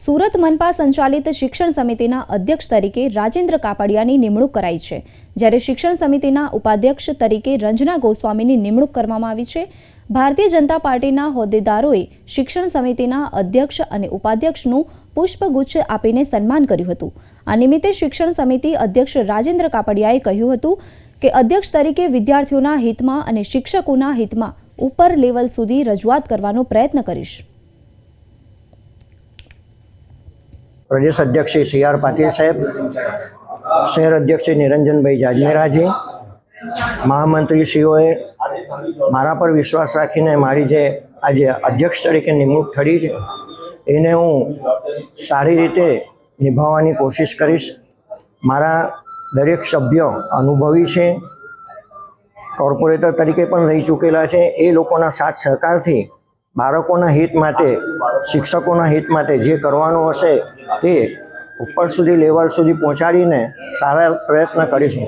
સુરત મનપા સંચાલિત શિક્ષણ સમિતિના અધ્યક્ષ તરીકે રાજેન્દ્ર કાપડિયાની નિમણૂક કરાઈ છે. જ્યારે શિક્ષણ સમિતિના ઉપાધ્યક્ષ તરીકે રંજના ગોસ્વામીની નિમણૂક કરવામાં આવી છે. ભારતીય જનતા પાર્ટીના હોદ્દેદારોએ શિક્ષણ સમિતિના અધ્યક્ષ અને ઉપાધ્યક્ષનું પુષ્પગુચ્છ આપીને સન્માન કર્યું હતું. આ નિમિત્તે શિક્ષણ સમિતિ અધ્યક્ષ રાજેન્દ્ર કાપડિયાએ કહ્યું હતું કે અધ્યક્ષ તરીકે વિદ્યાર્થીઓના હિતમાં અને શિક્ષકોના હિતમાં ઉપર લેવલ સુધી રજૂઆત કરવાનો પ્રયત્ન કરીશ. પ્રદેશ અધ્યક્ષ શ્રી સી આર પાટીલ સાહેબ, શહેર અધ્યક્ષ શ્રી નિરંજનભાઈ જાજમેરાજી મહામંત્રીશ્રીઓએ મારા પર વિશ્વાસ રાખીને મારી જે આજે અધ્યક્ષ તરીકે નિમણૂક થઈ છે, એને હું સારી રીતે નિભાવવાની કોશિશ કરીશ. મારા દરેક સભ્ય અનુભવી છે, કોર્પોરેટર તરીકે પણ રહી ચૂકેલા છે, એ લોકોના સાથ સહકારથી બાળકોના હિત માટે, શિક્ષકોના હિત માટે જે કરવાનું હશે તે ઉપર સુધી, લેવલ સુધી પહોંચાડીને સારા પ્રયત્ન કરીશું.